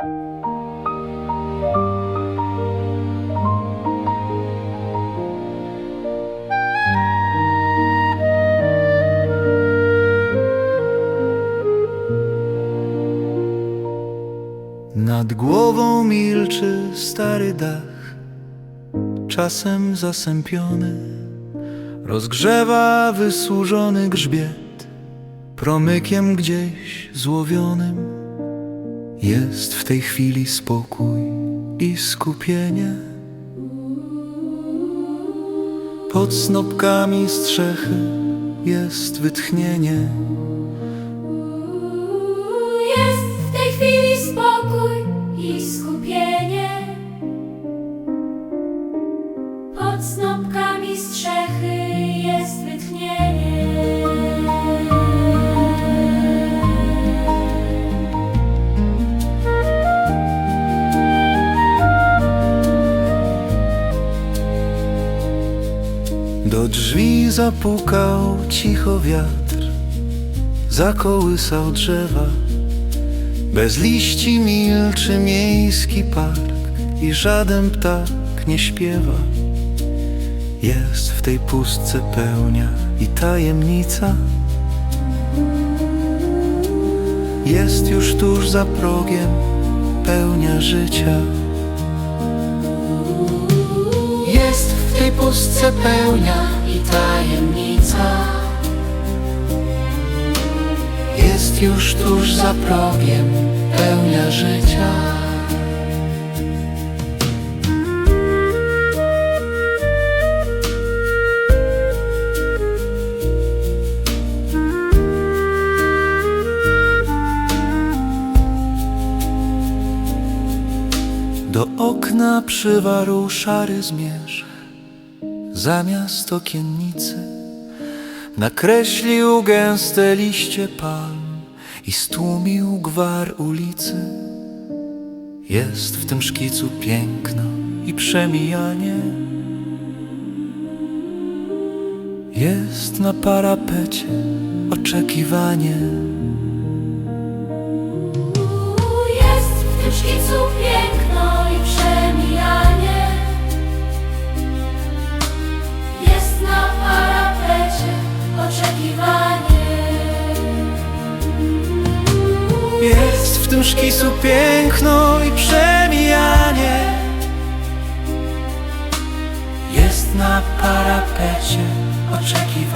Nad głową milczy stary dach, czasem zasępiony, rozgrzewa wysłużony grzbiet, promykiem gdzieś złowionym. Jest w tej chwili spokój i skupienie. Pod snopkami strzechy jest wytchnienie. Drzwi zapukał cicho wiatr, zakołysał drzewa. Bez liści milczy miejski park i żaden ptak nie śpiewa. Jest w tej pustce pełnia i tajemnica. Jest już tuż za progiem pełnia życia. Jest w tej pustce pełnia Już tuż za progiem pełnia życia. Do okna przywarł szary zmierzch Zamiast okiennicy Nakreślił gęste liście palm i stłumił gwar ulicy. Jest w tym szkicu piękno i przemijanie. Jest na parapecie oczekiwanie. Tym szkicu piękno i przemijanie. Jest na parapecie oczekiwanie.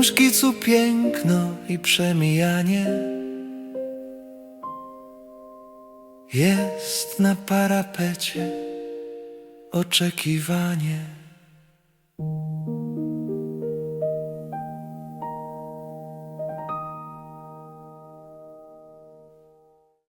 Tym szkicu piękno i przemijanie. Jest na parapecie oczekiwanie.